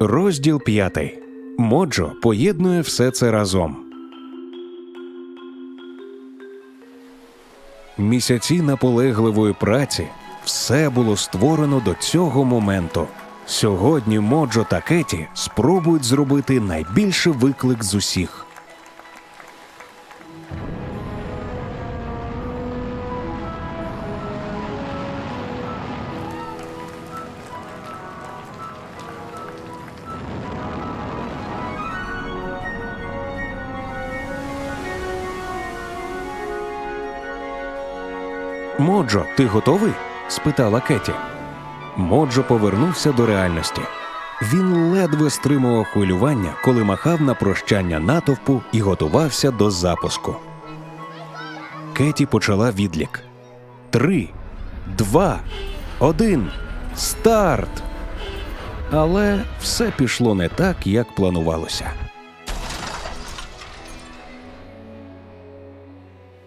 Розділ п'ятий. Моджо поєднує все це разом. Місяці наполегливої праці все було створено до цього моменту. Сьогодні Моджо та Кеті спробують зробити найбільший виклик з усіх. Моджо, ти готовий? спитала Кеті. Моджо повернувся до реальності. Він ледве стримував хвилювання, коли махав на прощання натовпу і готувався до запуску. Кеті почала відлік. Три, два, один. Старт! Але все пішло не так, як планувалося.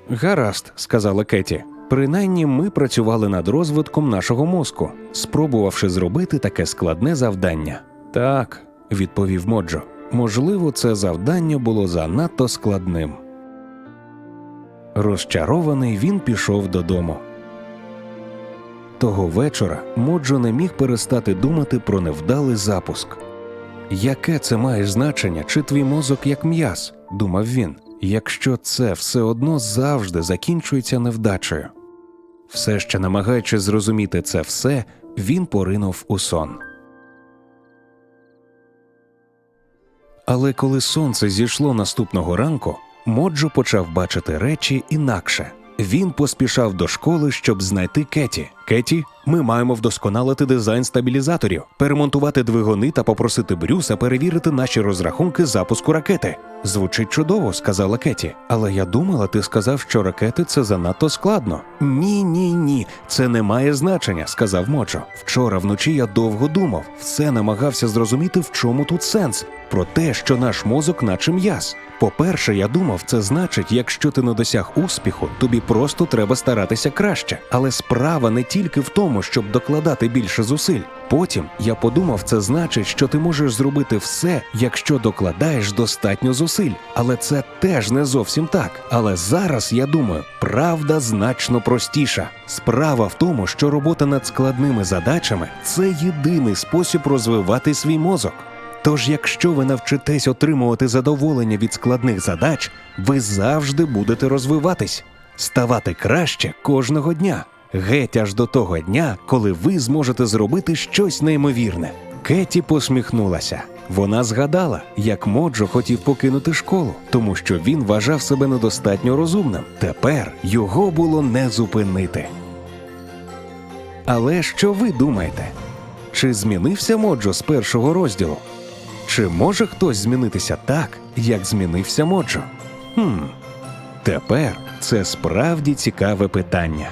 Гаразд, сказала Кеті. Принаймні ми працювали над розвитком нашого мозку, спробувавши зробити таке складне завдання. Так, відповів Моджо. Можливо, це завдання було занадто складним. Розчарований він пішов додому. Того вечора Моджо не міг перестати думати про невдалий запуск. Яке це має значення, чи твій мозок як м'яз? думав він, якщо це все одно завжди закінчується невдачею. Все ще намагаючись зрозуміти це все, він поринув у сон. Але коли сонце зійшло наступного ранку, Моджо почав бачити речі інакше. Він поспішав до школи, щоб знайти Кеті. Кеті, ми маємо вдосконалити дизайн стабілізаторів, перемонтувати двигуни та попросити Брюса перевірити наші розрахунки запуску ракети. Звучить чудово, сказала Кеті. Але я думала, ти сказав, що ракети це занадто складно. Ні, ні, ні, це не має значення, сказав Моджо. Вчора вночі я довго думав, все намагався зрозуміти, в чому тут сенс, про те, що наш мозок, наче м'яз. По-перше, я думав, це значить, якщо ти не досяг успіху, тобі просто треба старатися краще. Але справа не тільки в тому, щоб докладати більше зусиль. Потім я подумав, це значить, що ти можеш зробити все, якщо докладаєш достатньо зусиль. Але це теж не зовсім так. Але зараз я думаю, правда значно простіша. Справа в тому, що робота над складними задачами це єдиний спосіб розвивати свій мозок. Тож, якщо ви навчитесь отримувати задоволення від складних задач, ви завжди будете розвиватись, ставати краще кожного дня, геть аж до того дня, коли ви зможете зробити щось неймовірне. Кеті посміхнулася. Вона згадала, як Моджо хотів покинути школу, тому що він вважав себе недостатньо розумним. Тепер його було не зупинити. Але що ви думаєте? Чи змінився Моджо з першого розділу? Чи може хтось змінитися так, як змінився Моджо? Хм, тепер це справді цікаве питання.